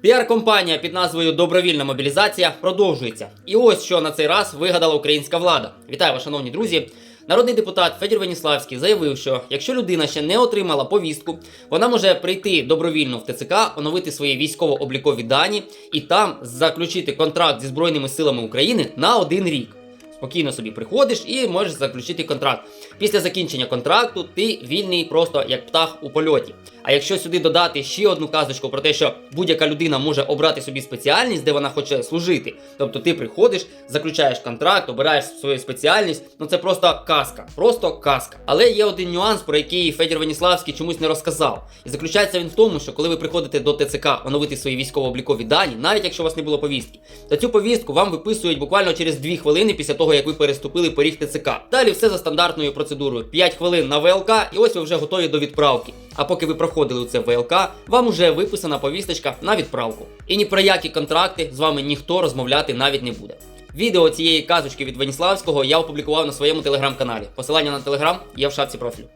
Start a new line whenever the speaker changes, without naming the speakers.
Піар-компанія під назвою Добровільна мобілізація продовжується. І ось що на цей раз вигадала українська влада. Вітаю вас, шановні друзі. Народний депутат Федір Веніславський заявив, що якщо людина ще не отримала повістку, вона може прийти добровільно в ТЦК, оновити свої військово-облікові дані і там заключити контракт зі Збройними силами України на один рік. Спокійно собі приходиш і можеш заключити контракт. Після закінчення контракту ти вільний просто як птах у польоті. А якщо сюди додати ще одну казочку про те, що будь-яка людина може обрати собі спеціальність, де вона хоче служити. Тобто ти приходиш, заключаєш контракт, обираєш свою спеціальність. Ну це просто казка, просто казка. Але є один нюанс, про який Федір Веніславський чомусь не розказав. І заключається він в тому, що коли ви приходите до ТЦК оновити свої військово-облікові дані, навіть якщо у вас не було повістки, то цю повістку вам виписують буквально через 2 хвилини після того, як ви переступили поріг ТЦК. Далі все за стандартною процедурою: 5 хвилин на ВЛК, і ось ви вже готові до відправки. А поки ви проходили це ВЛК, вам уже виписана повісточка на відправку. І ні про які контракти з вами ніхто розмовляти навіть не буде. Відео цієї казочки від Веніславського я опублікував на своєму телеграм-каналі. Посилання на телеграм є в шапці профілю.